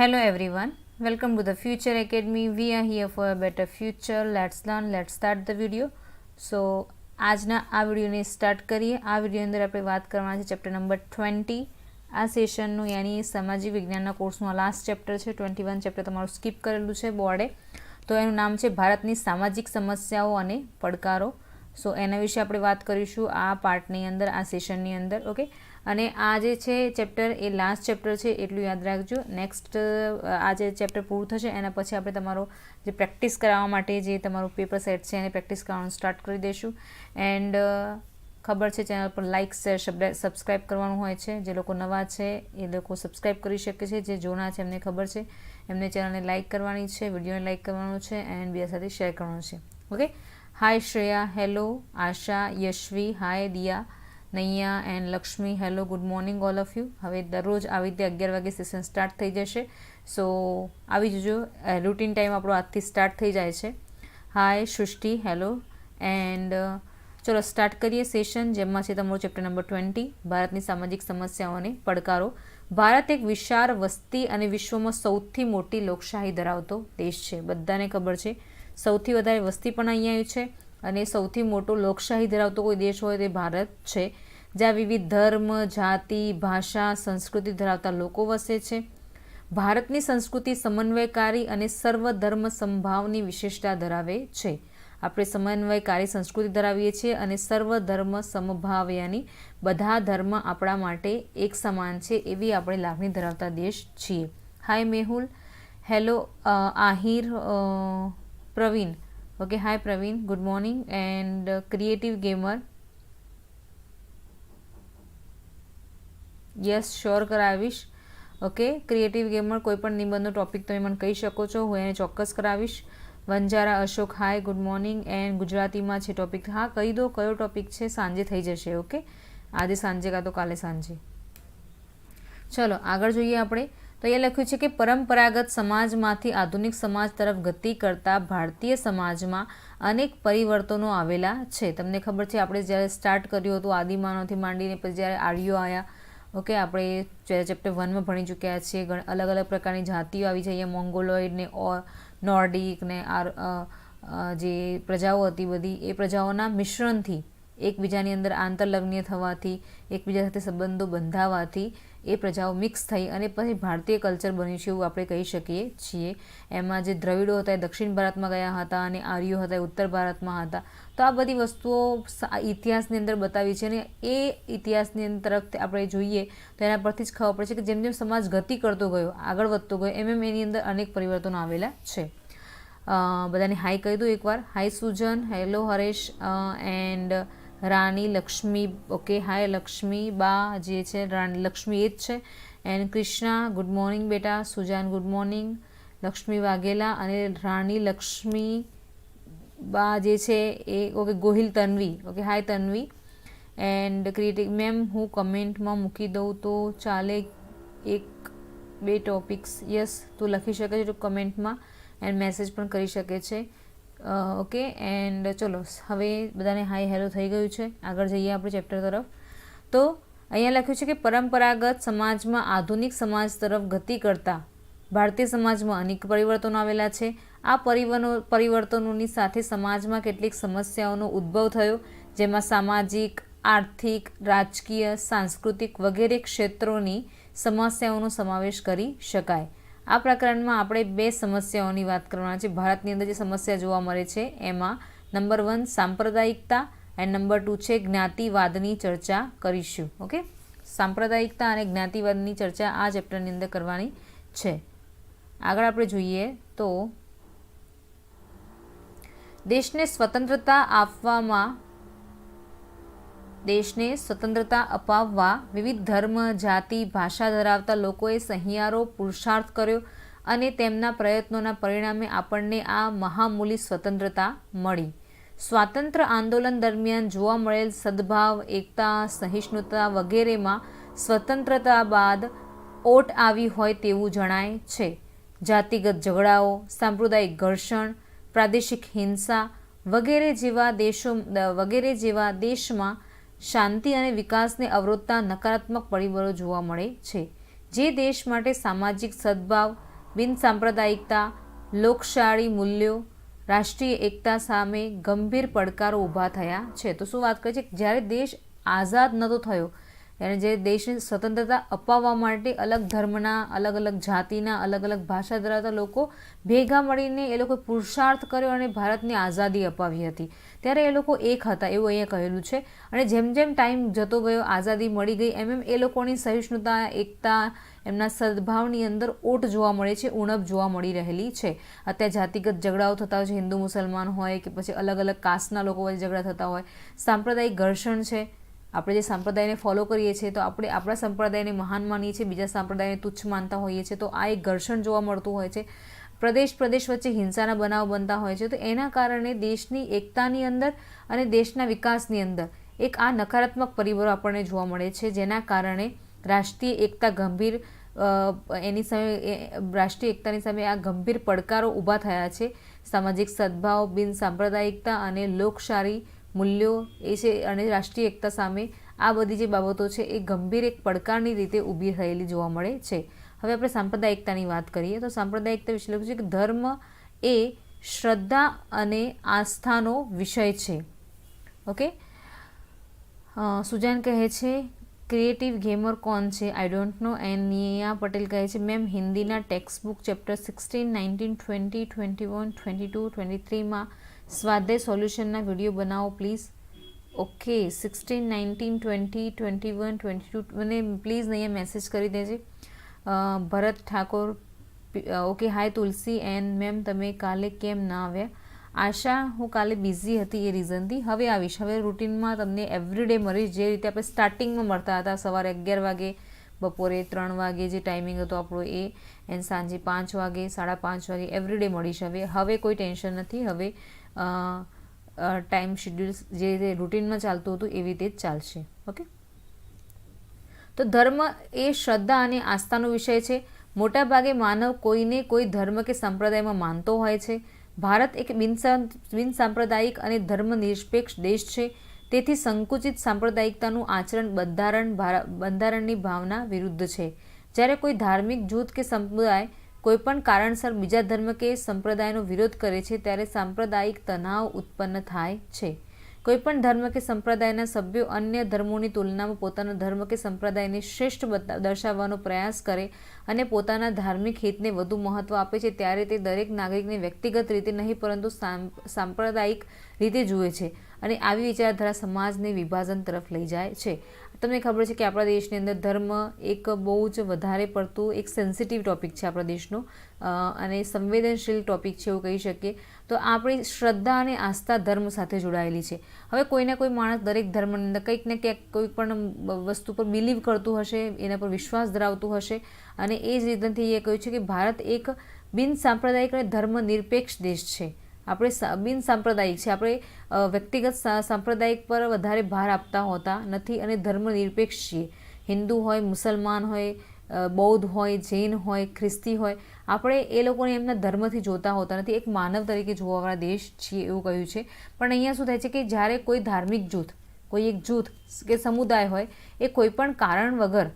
Hello everyone, welcome to the Future Academy. We are here for a better future. Let's learn, let's start the video. So આજના આ વિડીયોને start કરીએ. આ video અંદર આપણે વાત કરવાના છે ચેપ્ટર નંબર ટ્વેન્ટી આ સેશનનું યાની સામાજિક વિજ્ઞાનના કોર્સનું લાસ્ટ ચેપ્ટર છે. ટ્વેન્ટી વન ચેપ્ટર તમારું સ્કીપ કરેલું છે બોર્ડે. તો એનું નામ છે ભારતની સામાજિક સમસ્યાઓ અને પડકારો. સો એના વિશે આપણે વાત કરીશું આ પાર્ટની અંદર આ સેશનની અંદર ઓકે અને આ જે છે ચેપ્ટર એ લાસ્ટ ચેપ્ટર છે, એટલું યાદ રાખજો. નેક્સ્ટ આ જે ચેપ્ટર પૂરું થશે, એના પછી આપણે તમારો જે પ્રેક્ટિસ કરાવવા માટે જે તમારું પેપર સેટ છે, એને પ્રેક્ટિસ કરવાનું સ્ટાર્ટ કરી દઈશું એન્ડ ખબર છે, ચેનલ પર લાઇક શેર સબસ્ક્રાઈબ કરવાનું હોય છે. જે લોકો નવા છે, એ લોકો સબસ્ક્રાઈબ કરી શકે છે. જે જોના છે, એમને ખબર છે. એમને ચેનલને લાઇક કરવાની છે, વિડીયોને લાઇક કરવાનું છે એન્ડ બીજા સાથે શેર કરવાનું છે. Okay hi Shreya hello Asha Yashvi hi Diya Naiya and Lakshmi hello good morning all of you હવે દરરોજ આવી રીતે અગિયાર વાગે સેશન સ્ટાર્ટ થઈ જશે. સો આવી જજો. રૂટીન ટાઈમ આપણો આજથી સ્ટાર્ટ થઈ જાય છે. હાય સૃષ્ટિ હેલો એન્ડ ચલો સ્ટાર્ટ કરીએ સેશન જેમાં છે તમારો ચેપ્ટર નંબર ટ્વેન્ટી ભારતની સામાજિક સમસ્યાઓને પડકારો. ભારત એક વિશાળ વસ્તી અને વિશ્વમાં સૌથી મોટી લોકશાહી ધરાવતો દેશ છે. બધાને ખબર છે. સૌથી વધારે વસ્તી પણ અહીંયા છે અને સૌથી મોટો લોકશાહી ધરાવતો કોઈ દેશ હોય તે ભારત છે. જ્યાં વિવિધ ધર્મ, જાતિ, ભાષા, સંસ્કૃતિ ધરાવતા લોકો વસે છે. ભારતની સંસ્કૃતિ સમન્વયકારી અને સર્વધર્મ સંભાવની વિશેષતા ધરાવે છે. આપણે સમન્વયકારી સંસ્કૃતિ ધરાવીએ છીએ અને સર્વધર્મ સમભાવ યાની બધા ધર્મ આપણા માટે એક સમાન છે એવી આપણે લાગણી ધરાવતા દેશ છીએ. Hi Mehul. Hello Ahir Praveen. Okay hi Praveen. Good morning and creative gamer yes sure કરાવીશ. ઓકે ક્રિએટિવ ગેમમાં કોઈ પણ નિબંધનો ટોપિક તમે મને કહી શકો છો, હું એને ચોક્કસ કરાવીશ. Vanjara, Ashok hi good morning and ગુજરાતીમાં છે ટોપિક હા, કહી દો, કયો ટોપિક છે, સાંજે થઈ જશે ઓકે આજે સાંજે કાં તો કાલે સાંજે. ચલો, આગળ જોઈએ આપણે. તો એ લખ્યું છે કે પરંપરાગત સમાજમાંથી આધુનિક સમાજ તરફ ગતિ કરતા ભારતીય સમાજમાં અનેક પરિવર્તનો આવેલા છે. તમને ખબર છે, આપણે જ્યારે સ્ટાર્ટ કર્યું હતું આદિમાનવથી માંડીને, પછી જ્યારે આર્યો આવ્યા ઓકે, આપણે ચેપ્ટર વનમાં ભણી ચૂક્યા છીએ. અલગ અલગ પ્રકારની જાતિઓ આવી છે. અહીંયા મોંગોલોઇડ ને નોર્ડિક ને આર જે પ્રજાઓ હતી બધી, એ પ્રજાઓના મિશ્રણથી એકબીજાની અંદર આંતરલગ્નીય થવાથી, એકબીજા સાથે સંબંધો બંધાવાથી એ પ્રજાઓ મિક્સ થઈ અને પછી ભારતીય કલ્ચર બન્યું છે એવું આપણે કહી શકીએ છીએ. એમાં જે દ્રવિડો હતા એ દક્ષિણ ભારતમાં ગયા હતા અને આર્યો હતા એ ઉત્તર ભારતમાં હતા. તો આ બધી વસ્તુઓ ઇતિહાસની અંદર બતાવી છે અને એ ઇતિહાસની તરફ આપણે જોઈએ તો એના પરથી જ ખબર પડે છે કે જેમ જેમ સમાજ ગતિ કરતો ગયો, આગળ વધતો ગયો, એમ એમ એની અંદર અનેક પરિવર્તનો આવેલા છે. બધાને હાઈ કહી દઉં એકવાર. Hi Sujan hello Haresh and Rani Lakshmi okay hi Lakshmi બા જે છે, રાણી લક્ષ્મી એ જ છે. એન્ડ ક્રિષ્ના ગુડ મોર્નિંગ બેટા, સુજાન ગુડ મોર્નિંગ લક્ષ્મી વાઘેલા અને રાણી લક્ષ્મી બા જે છે એ okay Gohil Tanvi okay hi Tanvi. And creative ma'am હું કમેન્ટમાં મૂકી દઉં તો ચાલે એક, બે ટોપિક્સ યસ તું લખી શકે છે કમેન્ટમાં એન્ડ મેસેજ પણ કરી શકે છે. ઓકે એન્ડ ચલો, હવે બધાને હાઈ હેલો થઈ ગયું છે. આગળ જઈએ આપણે ચેપ્ટર તરફ. તો અહીંયા લખ્યું છે કે પરંપરાગત સમાજમાં આધુનિક સમાજ તરફ ગતિ કરતા ભારતીય સમાજમાં અનેક પરિવર્તનો આવેલા છે. આ પરિવર્તનો પરિવર્તનોની સાથે સમાજમાં કેટલીક સમસ્યાઓનો ઉદ્ભવ થયો, જેમાં સામાજિક, આર્થિક, રાજકીય, સાંસ્કૃતિક વગેરે ક્ષેત્રોની સમસ્યાઓનો સમાવેશ કરી શકાય. આ પ્રકરણમાં આપણે બે સમસ્યાઓની વાત કરવાના છે ભારતની અંદર જે સમસ્યા જોવા મળે છે, એમાં નંબર વન સાંપ્રદાયિકતા એન્ડ નંબર ટુ છે જ્ઞાતિવાદની ચર્ચા કરીશું. ઓકે? સાંપ્રદાયિકતા અને જ્ઞાતિવાદની ચર્ચા આ ચેપ્ટરની અંદર કરવાની છે. આગળ આપણે જોઈએ તો દેશને સ્વતંત્રતા આપવામાં દેશને સ્વતંત્રતા અપાવવા વિવિધ ધર્મ, જાતિ, ભાષા ધરાવતા લોકોએ સહિયારો પુરુષાર્થ કર્યો અને તેમના પ્રયત્નોના પરિણામે આપણને આ મહામૂલી સ્વતંત્રતા મળી. સ્વાતંત્ર્ય આંદોલન દરમિયાન જોવા મળેલ સદભાવ, એકતા, સહિષ્ણુતા વગેરેમાં સ્વતંત્રતા બાદ ઓટ આવી હોય તેવું જણાય છે. જાતિગત ઝઘડાઓ, સાંપ્રદાયિક ઘર્ષણ, પ્રાદેશિક હિંસા વગેરે જેવા દેશો, વગેરે જેવા દેશમાં શાંતિ અને વિકાસને અવરોધતા નકારાત્મક પરિબળો જોવા મળે છે. જે દેશ માટે સામાજિક સદભાવ બિનસાંપ્રદાયિકતા લોકશાળી મૂલ્યો, રાષ્ટ્રીય એકતા સામે ગંભીર પડકારો ઊભા થયા છે. તો શું વાત કરે છે? જ્યારે દેશ આઝાદ નહોતો થયો અને જે દેશને સ્વતંત્રતા અપાવવા માટે અલગ ધર્મના, અલગ અલગ જાતિના, અલગ અલગ ભાષા ધરાવતા લોકો ભેગા મળીને એ લોકો પુરુષાર્થ કર્યો અને ભારતને આઝાદી અપાવી હતી. ત્યારે એ લોકો એક હતા એવું અહીંયા કહેલું છે. અને જેમ જેમ ટાઈમ જતો ગયો, આઝાદી મળી ગઈ, એમ એમ એ લોકોની સહિષ્ણુતા, એકતા, એમના સદભાવની અંદર ઓટ જોવા મળે છે, ઉણપ જોવા મળી રહેલી છે. અત્યારે જાતિગત ઝઘડાઓ થતા હોય છે, હિન્દુ મુસલમાન હોય કે પછી અલગ અલગ કાસ્ટના લોકો વચ્ચે ઝઘડા થતા હોય, સાંપ્રદાયિક ઘર્ષણ છે આપણે જે સંપ્રદાયને ફોલો કરીએ છીએ, તો આપણે આપણા સંપ્રદાયને મહાન માનીએ છીએ, બીજા સંપ્રદાયને તુચ્છ માનતા હોઈએ છીએ, તો આ એક ઘર્ષણ જોવા મળતું હોય છે. પ્રદેશ પ્રદેશ વચ્ચે હિંસાના બનાવ બનતા હોય છે, તો એના કારણે દેશની એકતાની અંદર અને દેશના વિકાસની અંદર એક આ નકારાત્મક પરિબળો આપણને જોવા મળે છે, જેના કારણે રાષ્ટ્રીય એકતા ગંભીર એની સામે રાષ્ટ્રીય એકતાની સામે આ ગંભીર પડકારો ઊભા થયા છે. સામાજિક સદભાવ, બિન સાંપ્રદાયિકતા અને લોકશાહી મૂલ્યો એ છે અને રાષ્ટ્રીય એકતા સામે આ બધી જે બાબતો છે એ ગંભીર એક પડકારની રીતે ઊભી થયેલી જોવા મળે છે. હવે આપણે સાંપ્રદાયિકતાની વાત કરીએ તો સાંપ્રદાયિકતા વિશે લખ્યું છે કે ધર્મ એ શ્રદ્ધા અને આસ્થાનો વિષય છે. ઓકે? સુજાન કહે છે ક્રિએટિવ ગેમર કોણ છે? I don't know and Niya Patel કહે છે ma'am હિન્દીના text book chapter sixteen nineteen twenty twenty one twenty two twenty થ્રીમાં સ્વાધ્યાય સોલ્યુશનના વીડિયો બનાવો please okay sixteen nineteen twenty twenty one twenty two મને પ્લીઝ અહીંયા message કરી દેજે. Bharat Thakor okay hi Tulsi and ma'am તમે કાલે કેમ ના આવ્યા? આશા, હું કાલે બિઝી હતી એ રીઝનથી હવે આવીશ. હવે રૂટીનમાં તમને એવરીડે મળીશ. જે રીતે આપણે સ્ટાર્ટિંગમાં મળતા હતા, સવારે અગિયાર વાગે, બપોરે ત્રણ વાગે જે ટાઈમિંગ હતો આપણો એ એન્ડ સાંજે પાંચ વાગે, સાડા પાંચ વાગે એવરીડે મળીશ હવે. હવે કોઈ ટેન્શન નથી. હવે ટાઈમ શેડ્યુલ જે રીતે રૂટીનમાં ચાલતું હતું એવી રીતે જ ચાલશે ઓકે તો ધર્મ એ શ્રદ્ધા અને આસ્થાનો વિષય છે. મોટાભાગે માનવ કોઈને કોઈ ધર્મ કે સંપ્રદાયમાં માનતો હોય છે. ભારત એક બિન બિન સાંપ્રદાયિક અને ધર્મ નિરપેક્ષ દેશ છે. તેથી સંકુચિત સાંપ્રદાયિકતાનું આચરણ બંધારણ બંધારણની ભાવના વિરુદ્ધ છે. જ્યારે કોઈ ધાર્મિક જૂથ કે સમુદાય કોઈપણ કારણસર બીજા ધર્મ કે સંપ્રદાયનો વિરોધ કરે છે, ત્યારે સાંપ્રદાયિક તણાવ ઉત્પન્ન થાય છે. કોઈપણ ધર્મ કે સંપ્રદાયના સભ્યો અન્ય ધર્મોની તુલનામાં પોતાનો ધર્મ કે સંપ્રદાયને શ્રેષ્ઠ દર્શાવવાનો પ્રયાસ કરે અને પોતાના ધાર્મિક હિતને વધુ મહત્ત્વ આપે છે, ત્યારે તે દરેક નાગરિકને વ્યક્તિગત રીતે નહીં, પરંતુ સાંપ્રદાયિક રીતે જુએ છે અને આવી વિચારધારા સમાજને વિભાજન તરફ લઈ જાય છે. તમને ખબર છે કે આપણા દેશની અંદર ધર્મ એક બહુ જ વધારે પડતું એક સેન્સિટિવ ટોપિક છે આપણા દેશનો અને સંવેદનશીલ ટોપિક છે એવું કહી શકીએ. તો આપણી શ્રદ્ધા અને આસ્થા ધર્મ સાથે જોડાયેલી છે. હવે કોઈને કોઈ માણસ દરેક ધર્મની અંદર કંઈક ને ક્યાંક કોઈ પણ વસ્તુ પર બિલીવ કરતું હશે, એના પર વિશ્વાસ ધરાવતું હશે. અને એ જ રીતનાથી એ કહ્યું છે કે ભારત એક બિન સાંપ્રદાયિક અને ધર્મ નિરપેક્ષ દેશ છે. આપણે બિન સાંપ્રદાયિક છે. આપણે વ્યક્તિગત સાંપ્રદાયિક પર વધારે ભાર આપતા હોતા નથી અને ધર્મ નિરપેક્ષ છીએ. હિન્દુ હોય, મુસલમાન હોય બૌદ્ધ હોય, જૈન હોય, ખ્રિસ્તી હોય, આપણે એ લોકોને એમના ધર્મથી જોતા હોતા નથી. એક માનવ તરીકે જોવાવાળા દેશ છીએ એવું કહ્યું છે. પણ અહીંયા શું થાય છે કે જ્યારે કોઈ ધાર્મિક જૂથ, કોઈ એક જૂથ કે સમુદાય હોય, એ કોઈ પણ કારણ વગર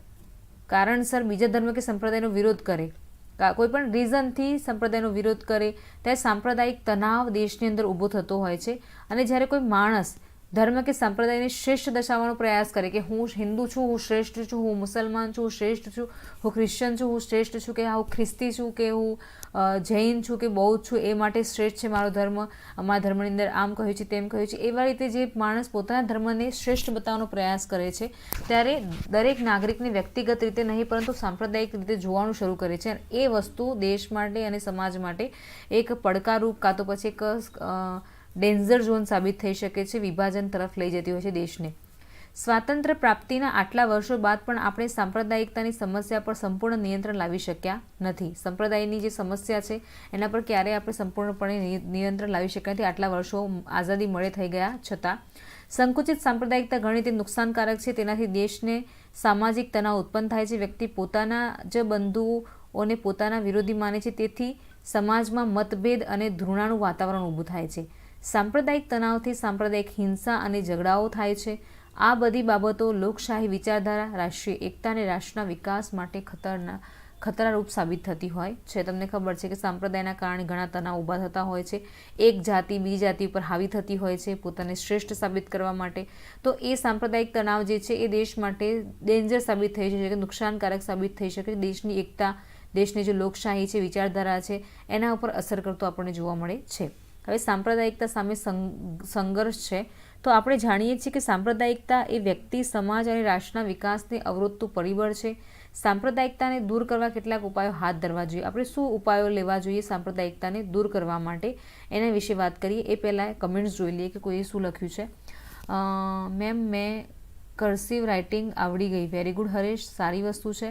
કારણસર બીજા ધર્મ કે સંપ્રદાયનો વિરોધ કરે કોઈ પણ રીઝનથી સંપ્રદાયનો વિરોધ કરે, ત્યારે સાંપ્રદાયિક તણાવ દેશની અંદર ઊભો થતો હોય છે. અને જ્યારે કોઈ માણસ ધર્મ કે સંપ્રદાયને શ્રેષ્ઠ દર્શાવવાનો પ્રયાસ કરે કે હું હિન્દુ છું, હું શ્રેષ્ઠ છું, હું મુસલમાન છું શ્રેષ્ઠ છું, હું ક્રિશ્ચન છું, હું શ્રેષ્ઠ છું કે હું ખ્રિસ્તી છું કે હું જૈન છું કે બૌદ્ધ છું એ માટે શ્રેષ્ઠ છે મારો ધર્મ. અમારા ધર્મની અંદર આમ કહ્યું છે, તેમ કહ્યું છે. એવા રીતે જે માણસ પોતાના ધર્મને શ્રેષ્ઠ બતાવવાનો પ્રયાસ કરે છે, ત્યારે દરેક નાગરિકને વ્યક્તિગત રીતે નહીં, પરંતુ સાંપ્રદાયિક રીતે જોવાનું શરૂ કરે છે. એ વસ્તુ દેશ માટે અને સમાજ માટે એક પડકારરૂપ કાં તો પછી એક ડેન્ઝર ઝોન સાબિત થઈ શકે છે, વિભાજન તરફ લઈ જતી હોય છે દેશને. સ્વાતંત્ર્ય પ્રાપ્તિના આટલા વર્ષો બાદ પણ આપણે સાંપ્રદાયિકતાની સમસ્યા પર સંપૂર્ણ નિયંત્રણ લાવી શક્યા નથી. સંપ્રદાયની જે સમસ્યા છે, એના પર ક્યારેય આપણે સંપૂર્ણપણે નિયંત્રણ લાવી શક્યા નથી. આટલા વર્ષો આઝાદી મળે થઈ ગયા છતાં. સંકુચિત સાંપ્રદાયિકતા ઘણી તે નુકસાનકારક છે. તેનાથી દેશને સામાજિક તણાવ ઉત્પન્ન થાય છે. વ્યક્તિ પોતાના જ બંધુઓને પોતાના વિરોધી માને છે. તેથી સમાજમાં મતભેદ અને ધૃણાનું વાતાવરણ ઊભું થાય છે. સાંપ્રદાયિક તણાવથી સાંપ્રદાયિક હિંસા અને ઝઘડાઓ થાય છે. આ બધી બાબતો લોકશાહી વિચારધારા, રાષ્ટ્રીય એકતા અને રાષ્ટ્રના વિકાસ માટે ખતરના, ખતરારૂપ સાબિત થતી હોય છે. તમને ખબર છે કે સાંપ્રદાયના કારણે ઘણા તણાવ ઊભા થતા હોય છે. એક જાતિ બીજી જાતિ ઉપર હાવી થતી હોય છે, પોતાને શ્રેષ્ઠ સાબિત કરવા માટે. તો એ સાંપ્રદાયિક તણાવ જે છે, એ દેશ માટે ડેન્જર સાબિત થઈ શકે નુકસાનકારક સાબિત થઈ શકે. દેશની એકતા, દેશની જે લોકશાહી છે, વિચારધારા છે, એના ઉપર અસર કરતો આપણને જોવા મળે છે. હવે સાંપ્રદાયિકતા સામે સંઘર્ષ છે. તો આપણે જાણીએ છીએ કે સાંપ્રદાયિકતા એ વ્યક્તિ, સમાજ અને રાષ્ટ્રના વિકાસને અવરોધતું પરિબળ છે. સાંપ્રદાયિકતાને દૂર કરવા કેટલાક ઉપાયો હાથ ધરવા જોઈએ. આપણે શું ઉપાયો લેવા જોઈએ સાંપ્રદાયિકતાને દૂર કરવા માટે? એના વિશે વાત કરીએ. એ પહેલાં કમેન્ટ્સ જોઈ લઈએ કે કોઈએ શું લખ્યું છે. મેમ, મેં કર્સિવ રાઇટિંગ આવડી ગઈ. Very good Haresh. સારી વસ્તુ છે.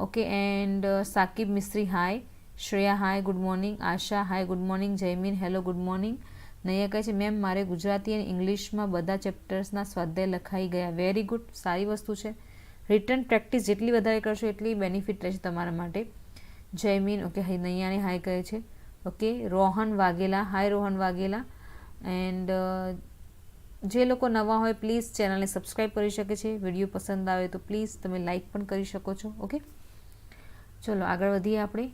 Okay and Saqib Mistry hi Shreya hi good morning Asha hi good morning Jaymin hello good morning Naiya કહે છે મેમ મારે ગુજરાતી અને ઇંગ્લિશમાં બધા ચેપ્ટર્સના સ્વાધ્યાય લખાઈ ગયા. વેરી ગુડ સારી વસ્તુ છે. રિટર્ન પ્રેક્ટિસ જેટલી વધારે કરશો, એટલી બેનિફિટ રહેશે તમારા માટે. જયમીન ઓકે નૈયાને હાય કહે છે. Okay Rohan Vaghela. Hi Rohan Vaghela. And જે લોકો નવા હોય પ્લીઝ ચેનલને સબસ્ક્રાઈબ કરી શકે છે. વીડિયો પસંદ આવે તો પ્લીઝ તમે લાઇક પણ કરી શકો છો. ઓકે ચલો, આગળ વધીએ આપણે.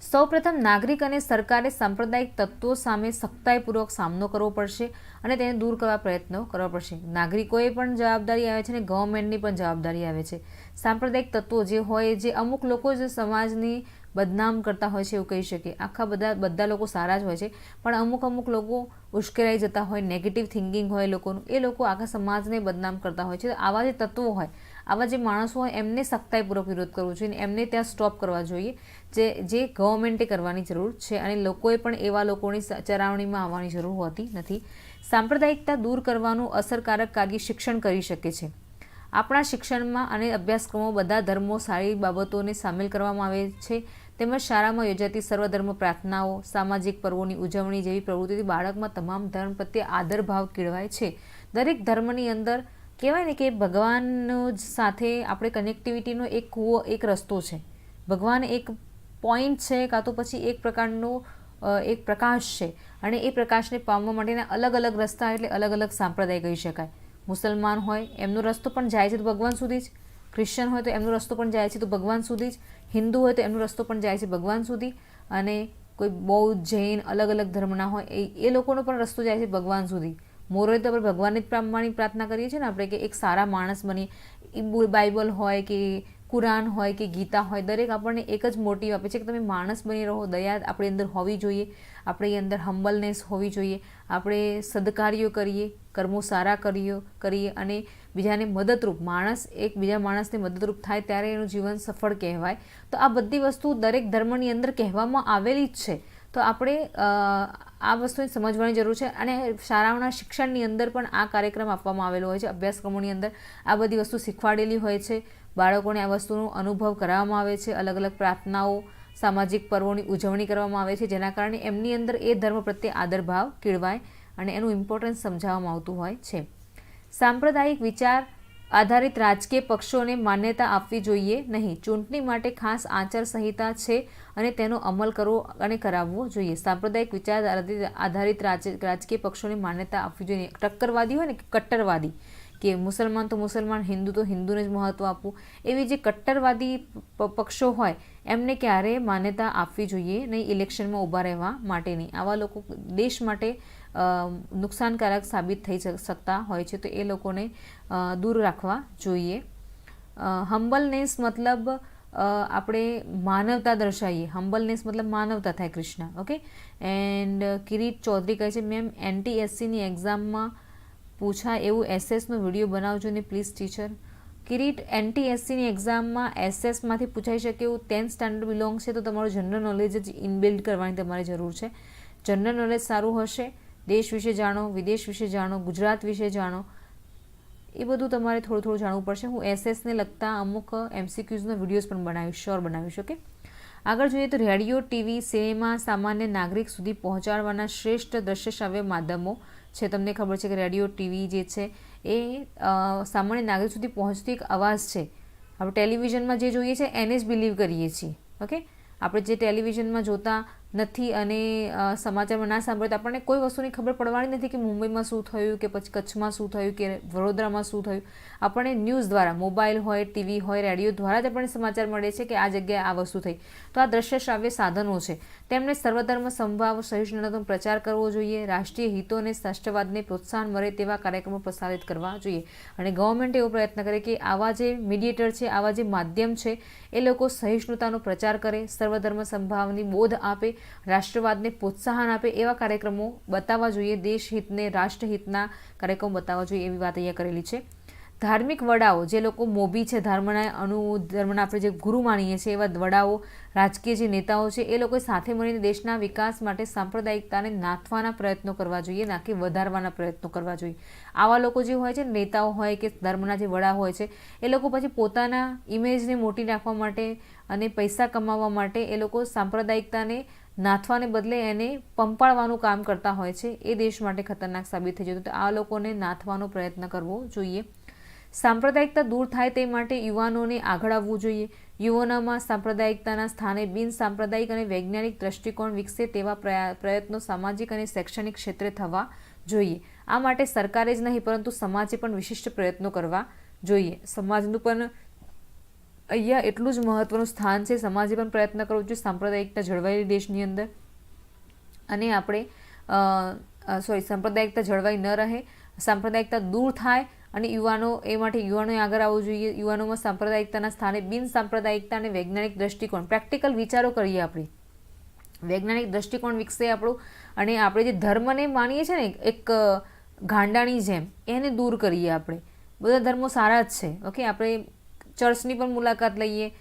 સૌપ્રથમ નાગરિક અને સરકારે સાંપ્રદાયિક તત્વો સામે સખ્તાઈપૂર્વક સામનો કરવો પડશે અને તેને દૂર કરવા પ્રયત્નો કરવા પડશે. નાગરિકોએ પણ જવાબદારી આવે છે અને ગવર્મેન્ટની પણ જવાબદારી આવે છે. સાંપ્રદાયિક તત્વો જે હોય, જે અમુક લોકો જે સમાજની બદનામ કરતા હોય છે એવું કહી શકીએ આખા બધા બધા લોકો સારા જ હોય છે, પણ અમુક અમુક લોકો ઉશ્કેરાઈ જતા હોય નેગેટિવ થિંકિંગ હોય લોકોનું, એ લોકો આખા સમાજને બદનામ કરતા હોય છે. આવા જે તત્વો હોય આવા જે માણસો હોય, એમને સખ્તાઈપૂર્વક વિરોધ કરવો જોઈએ એમને ત્યાં સ્ટોપ કરવા જોઈએ. જે જે ગવર્મેન્ટે કરવાની જરૂર છે અને લોકોએ પણ એવા લોકોની ચરાવણીમાં આવવાની જરૂર હોતી નથી. સાંપ્રદાયિકતા દૂર કરવાનું અસરકારક કાર્ય શિક્ષણ કરી શકે છે. આપણા શિક્ષણમાં અને અભ્યાસક્રમો બધા ધર્મો, સારી બાબતોને સામેલ કરવામાં આવે છે. તેમજ શાળામાં યોજાતી સર્વધર્મ પ્રાર્થનાઓ, સામાજિક પર્વોની ઉજવણી જેવી પ્રવૃત્તિથી બાળકમાં તમામ ધર્મ પ્રત્યે આદરભાવ કેળવાય છે. દરેક ધર્મની અંદર કહેવાય ને કે ભગવાન સાથે આપણે કનેક્ટિવિટીનો એક કૂવો, એક રસ્તો છે. ભગવાન એક પોઈન્ટ છે કાં તો પછી એક પ્રકારનો એક પ્રકાશ છે. અને એ પ્રકાશને પામવા માટેના અલગ અલગ રસ્તા એટલે અલગ અલગ સંપ્રદાય કહી શકાય. મુસલમાન હોય, એમનો રસ્તો પણ જાય છે તો ભગવાન સુધી જ. ક્રિશ્ચન હોય તો એમનો રસ્તો પણ જાય છે તો ભગવાન સુધી જ. હિન્દુ હોય તો એમનો રસ્તો પણ જાય છે ભગવાન સુધી. અને કોઈ બૌદ્ધ, જૈન અલગ અલગ ધર્મના હોય, એ એ લોકોનો પણ રસ્તો જાય છે ભગવાન સુધી. મોરલે તો આપણે ભગવાનની જ પ્રમાણિક પ્રાર્થના કરીએ છીએ ને આપણે કે એક સારા માણસ બનીએ બાઇબલ હોય કે કુરાન હોય કે ગીતા હોય, દરેક આપણને એક જ મોટિવ આપે છે કે તમે માણસ બની રહો, દયા આપણી અંદર હોવી જોઈએ, આપણી અંદર હમ્બલનેસ હોવી જોઈએ, આપણે સદકાર્યો કરીએ, કર્મો સારા કરીએ કરીએ અને બીજાને મદદરૂપ, માણસ એક બીજા માણસને મદદરૂપ થાય ત્યારે એનું જીવન સફળ કહેવાય. તો આ બધી વસ્તુ દરેક ધર્મની અંદર કહેવામાં આવેલી જ છે. તો આપણે આ વસ્તુને સમજવાની જરૂર છે અને શાળાઓના શિક્ષણની અંદર પણ આ કાર્યક્રમ આપવામાં આવેલો હોય છે. અભ્યાસક્રમોની અંદર આ બધી વસ્તુ શીખવાડેલી હોય છે. બાળકોને આ વસ્તુનો અનુભવ કરાવવામાં આવે છે. અલગ અલગ પ્રાર્થનાઓ, સામાજિક પર્વોની ઉજવણી કરવામાં આવે છે, જેના કારણે એમની અંદર એ ધર્મ પ્રત્યે આદરભાવ કેળવાય અને એનું ઇમ્પોર્ટન્સ સમજાવવામાં આવતું હોય છે. સાંપ્રદાયિક વિચાર આધારિત રાજકીય પક્ષોને માન્યતા આપવી જોઈએ નહીં. ચૂંટણી માટે ખાસ આચારસંહિતા છે અને તેનો અમલ કરવો અને કરાવવો જોઈએ. સાંપ્રદાયિક વિચાર આધારિત રાજકીય પક્ષોને માન્યતા આપવી જોઈએ. ટક્કરવાદી હોય ને કટ્ટરવાદી, કે મુસલમાન તો મુસલમાન, હિન્દુ તો હિન્દુને જ મહત્ત્વ આપવું. એવી જે કટ્ટરવાદી પક્ષો હોય, એમને ક્યારેય માન્યતા આપવી જોઈએ નહીં ઇલેક્શનમાં ઊભા રહેવા માટેની. આવા લોકો દેશ માટે નુકસાનકારક સાબિત થઈ શકતા હોય છે, તો એ લોકોને દૂર રાખવા જોઈએ. હમ્બલનેસ મતલબ આપણે માનવતા દર્શાવીએ. હમ્બલનેસ મતલબ માનવતા થાય કૃષ્ણ ઓકે એન્ડ કિરીટ ચૌધરી કહે છે મેમ એનટી એસસીની એક્ઝામમાં પૂછાય એવું એસએસનો વીડિયો બનાવજો ને પ્લીઝ ટીચર કિરીટ એનટી એસસીની એક્ઝામમાં એસએસમાંથી પૂછાઈ શકે એવું ટેન્થ સ્ટાન્ડર્ડ બિલોંગ છે, તો તમારું જનરલ નોલેજ જ ઇનબિલ્ડ કરવાની તમારી જરૂર છે. જનરલ નોલેજ સારું હશે દેશ વિશે જાણો, વિદેશ વિશે જાણો, ગુજરાત વિશે જાણો, એ બધું તમારે થોડું થોડું જાણવું પડશે. હું એસએસને લગતા અમુક એમસીક્યુઝનો વિડીયોઝ પણ બનાવીશ શ્યોર બનાવીશ, ઓકે? આગળ જોઈએ તો રેડિયો, ટીવી, સિનેમા, સામાન્ય નાગરિક સુધી પહોંચાડવાના શ્રેષ્ઠ દ્રશ્ય શ્રાવ્ય માધ્યમો છે. તમને ખબર છે કે રેડિયો, ટીવી જે છે એ સામાન્ય નાગરિક સુધી પહોંચતી એક અવાજ છે. આપણે ટેલિવિઝનમાં જે જોઈએ છે એને જ બિલીવ કરીએ છીએ, ઓકે? આપણે જે ટેલિવિઝનમાં જોતા નથી અને સમાચારમાં ના સાંભળે તો આપણને કોઈ વસ્તુની ખબર પડવાની નથી કે મુંબઈમાં શું થયું, કે પછી કચ્છમાં શું થયું, કે વડોદરામાં શું થયું. આપણને ન્યૂઝ દ્વારા, મોબાઈલ હોય, ટીવી હોય, રેડિયો દ્વારા જ આપણને સમાચાર મળે છે કે આ જગ્યાએ આ વસ્તુ થઈ. તો આ દ્રશ્ય શ્રાવ્ય સાધનો છે. તેમણે સર્વધર્મ સંભાવ સહિષ્ણુતાનો પ્રચાર કરવો જોઈએ, રાષ્ટ્રીય હિતો અને રાષ્ટ્રવાદને પ્રોત્સાહન મળે તેવા કાર્યક્રમો પ્રસારિત કરવા જોઈએ. અને ગવર્મેન્ટ એવો પ્રયત્ન કરે કે આવા જે મીડિયેટર છે, આવા જે માધ્યમ છે, એ લોકો સહિષ્ણુતાનો પ્રચાર કરે, સર્વધર્મ સંભાવની બોધ આપે રાષ્ટ્રવાદને પ્રોત્સાહન આપે એવા કાર્યક્રમો બતાવવા જોઈએ, દેશહિતને, રાષ્ટ્રહિતના કાર્યક્રમો બતાવવા જોઈએ એવી વાત અહીંયા કરેલી છે. ધાર્મિક વડાઓ, જે લોકો મોભી છે, ધર્મના અનુ ધર્મના આપણે જે ગુરુ માનીએ છીએ, એવા વડાઓ, રાજકીય જે નેતાઓ છે, એ લોકોએ સાથે મળીને દેશના વિકાસ માટે સાંપ્રદાયિકતાને નાથવાના પ્રયત્નો કરવા જોઈએ, ના કે વધારવાના પ્રયત્નો કરવા જોઈએ. આવા લોકો જે હોય છે, નેતાઓ હોય કે ધર્મના જે વડા હોય છે, એ લોકો પછી પોતાના ઇમેજને મોટી રાખવા માટે અને પૈસા કમાવવા માટે એ લોકો સાંપ્રદાયિકતાને નાથવાને બદલે એને પંપાળવાનું કામ કરતા હોય છે. એ દેશ માટે ખતરનાક સાબિત થઈ જતું. તો આ લોકોને નાથવાનો પ્રયત્ન કરવો જોઈએ. સાંપ્રદાયિકતા દૂર થાય તે માટે યુવાનોને આગળ આવવું જોઈએ. યુવાનોમાં સાંપ્રદાયિકતાના સ્થાને બિન સાંપ્રદાયિક અને વૈજ્ઞાનિક દ્રષ્ટિકોણ વિકસે તેવા પ્રયા- પ્રયત્નો સામાજિક અને શૈક્ષણિક ક્ષેત્રે થવા જોઈએ. આ માટે સરકારે જ નહીં, પરંતુ સમાજે પણ વિશિષ્ટ પ્રયત્નો કરવા જોઈએ. સમાજનું પણ અહીંયા એટલું જ મહત્વનું સ્થાન છે, સમાજે પણ પ્રયત્ન કરવો જોઈએ, સાંપ્રદાયિકતા જળવાયેલી દેશની અંદર. અને આપણે સોરી સાંપ્રદાયિકતા જળવાઈ ન રહે, સાંપ્રદાયિકતા દૂર થાય અને યુવાનો, એ માટે યુવાનોએ આગળ આવવું જોઈએ. યુવાનોમાં સાંપ્રદાયિકતાના સ્થાને બિન સાંપ્રદાયિકતા અને વૈજ્ઞાનિક દ્રષ્ટિકોણ, પ્રેક્ટિકલ વિચારો કરીએ આપણે. વૈજ્ઞાનિક દ્રષ્ટિકોણ વિકસે આપણું, અને આપણે જે ધર્મને માનીએ છીએ ને, એક ગાંડાની જેમ, એને દૂર કરીએ આપણે. બધા ધર્મો સારા જ છે ઓકે આપણે ચર્ચની પણ મુલાકાત લઈએ,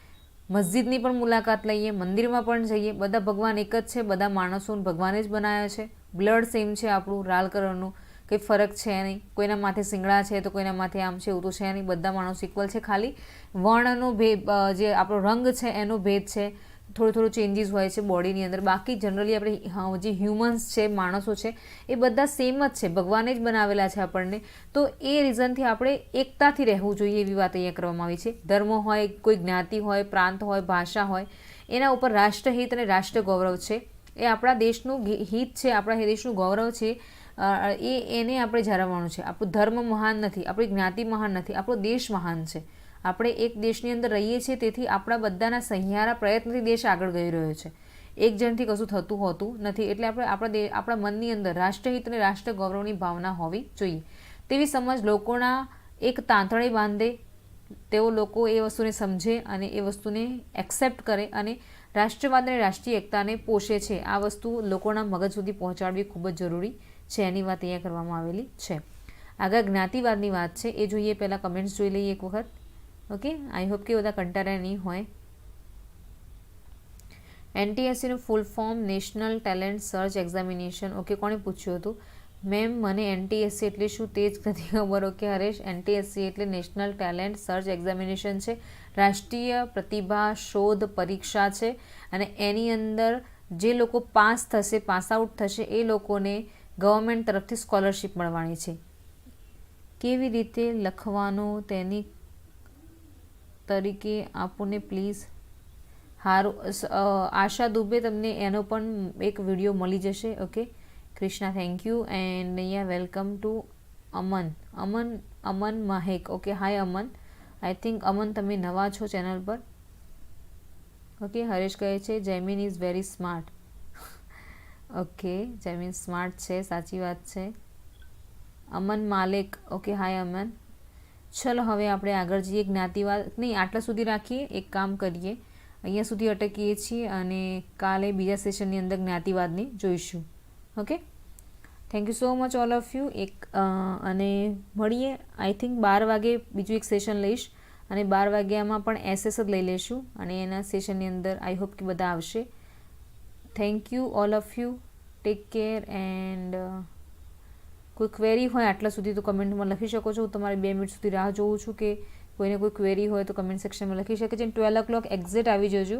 મસ્જિદની પણ મુલાકાત લઈએ, મંદિરમાં પણ જઈએ. બધા ભગવાન એક જ છે, બધા માણસો ભગવાને જ બનાવ્યા છે. બ્લડ સેમ છે આપણું, લાલ કલરનું. કંઈ ફરક છે નહીં. કોઈના માથે સિંગડા છે તો કોઈના માથે આમ છે એવું તો છે નહીં. બધા માણસો ઇક્વલ છે. ખાલી વર્ણનો ભેદ જે આપણો રંગ છે એનો ભેદ છે. થોડું થોડું ચેન્જીસ હોય છે બોડીની અંદર. બાકી જનરલી આપણે જે હ્યુમન્સ છે, માણસો છે, એ બધા સેમ જ છે. ભગવાને જ બનાવેલા છે આપણને. તો એ રીઝનથી આપણે એકતાથી રહેવું જોઈએ એવી વાત અહીંયા કરવામાં આવી છે. ધર્મ હોય, કોઈ જ્ઞાતિ હોય, પ્રાંત હોય, ભાષા હોય, એના ઉપર રાષ્ટ્રહિત અને રાષ્ટ્ર ગૌરવ છે. એ આપણા દેશનું હિત છે, આપણા દેશનું ગૌરવ છે. એ, એને આપણે જાળવવાનું છે. આપણું ધર્મ મહાન નથી, આપણી જ્ઞાતિ મહાન નથી, આપણો દેશ મહાન છે. આપણે એક દેશની અંદર રહીએ છીએ, તેથી આપણા બધાના સહિયારા પ્રયત્નથી દેશ આગળ ગઈ રહ્યો છે. એક જણથી કશું થતું હોતું નથી, એટલે આપણે આપણા દે, આપણા મનની અંદર રાષ્ટ્રહિત અને રાષ્ટ્ર ગૌરવની ભાવના હોવી જોઈએ. તેવી સમજ લોકોના એક તાંતણે બાંધે, તેઓ લોકો એ વસ્તુને સમજે અને એ વસ્તુને એક્સેપ્ટ કરે અને રાષ્ટ્રવાદ અને રાષ્ટ્રીય એકતાને પોષે છે. આ વસ્તુ લોકોના મગજ સુધી પહોંચાડવી ખૂબ જ જરૂરી છે, એની વાત અહીંયા કરવામાં આવેલી છે. આગળ જ્ઞાતિવાદની વાત છે, એ જોઈએ, પહેલાં કમેન્ટ્સ જોઈ લઈએ એક વખત. ઓકે આઈ હોપ કે બધા કંટાળ્યા નહીં હોય એનટીએસસીનું full form national talent search examination okay કોણે પૂછ્યું હતું? મેમ મને એનટીએસસી એટલે શું તે જ નથી ખબર. ઓકે હરેશ એનટીએસસી એટલે નેશનલ ટેલેન્ટ સર્ચ એક્ઝામિનેશન છે. રાષ્ટ્રીય પ્રતિભા શોધ પરીક્ષા છે. અને એની અંદર જે લોકો પાસ થશે, પાસ આઉટ થશે, એ લોકોને ગવર્મેન્ટ તરફથી સ્કોલરશિપ મળવાની છે. કેવી રીતે લખવાનું તેની તરીકે આપોને પ્લીઝ હારું આશા દુબે તમને એનો પણ એક વીડિયો મળી જશે okay Krishna thank you and અહીંયા welcome to Aman. Aman Aman Mahek okay hi Aman. I think Aman, તમે નવા છો ચેનલ પર? ઓકે હરેશ કહે છે Jaimin is very smart okay Jaimin smart છે, સાચી વાત છે. અમન માલિક ઓકે હાય અમન. ચલો, હવે આપણે આગળ જઈએ. જ્ઞાતિવાદ નહીં, આટલા સુધી રાખીએ. એક કામ કરીએ. અહીંયા સુધી અટકીએ છીએ અને કાલે બીજા સેશનની અંદર જ્ઞાતિવાદની જોઈશું. Okay thank you so much all of you એક અને મળીએ. આઈ થિંક બાર વાગે બીજું એક સેશન લઈશ. અને બાર વાગ્યામાં પણ એસએસ જ લઈ લઈશું અને એના સેશનની અંદર આઈ હોપ કે બધા આવશે. Thank you all of you take care and કોઈ ક્વેરી હોય આટલા સુધી તો કમેન્ટમાં લખી શકો છો. હું તમારે બે મિનિટ સુધી રાહ જોઉં છું કે કોઈને કોઈ ક્વેરી હોય તો કમેન્ટ સેક્શનમાં લખી શકે છે. ટ્વેલ્વ ઓ ક્લોક એક્ઝેક્ટ આવી જજો.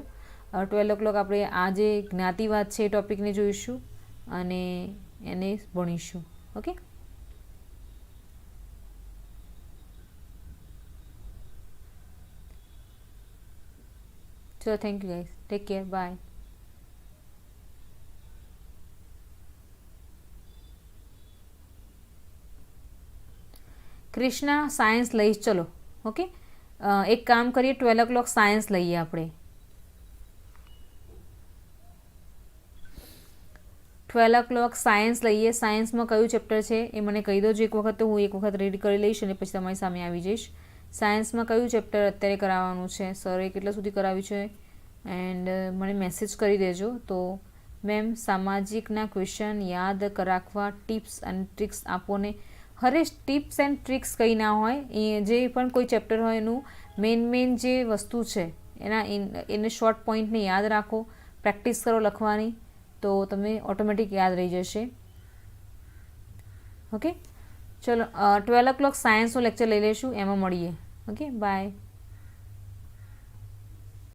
ટ્વેલ્વ ઓ ક્લોક આપણે આ જે જ્ઞાતિવાદ છે એ ટોપિકને જોઈશું અને એને ભણીશું. ઓકે ચલો thank you guys take care bye Krishna science લઈશ ચલો, ઓકે? એક કામ કરીએ ટ્વેલ્વ ઓ ક્લોક સાયન્સ લઈએ આપણે. ટ્વેલ્વ ઓ ક્લોક સાયન્સ લઈએ. સાયન્સમાં કયું ચેપ્ટર છે એ મને કહી દો. એક વખત તો હું એક વખત રીડ કરી લઈશ અને પછી તમારી સામે આવી જઈશ. સાયન્સમાં કયું ચેપ્ટર અત્યારે કરાવવાનું છે? સરે કેટલા સુધી કરાવ્યું છે? એન્ડ મને મેસેજ કરી દેજો. તો મેમ સામાજિકના ક્વેશ્ચન યાદ રાખવા ટિપ્સ અને ટ્રિક્સ આપો ને. હરેશ ટિપ્સ એન્ડ ટ્રિક્સ કંઈ ના હોય, એ જે પણ કોઈ ચેપ્ટર હોય એનું મેઇન મેઇન જે વસ્તુ છે, એના એને શોર્ટ પોઈન્ટને યાદ રાખો, પ્રેક્ટિસ કરો લખવાની, તો તમે ઓટોમેટિક યાદ રહી જશે. ઓકે? ચલો ટ્વેલ્વ ઓ ક્લોક સાયન્સનું લેક્ચર લઈ લઈશું, એમાં મળીએ. Okay bye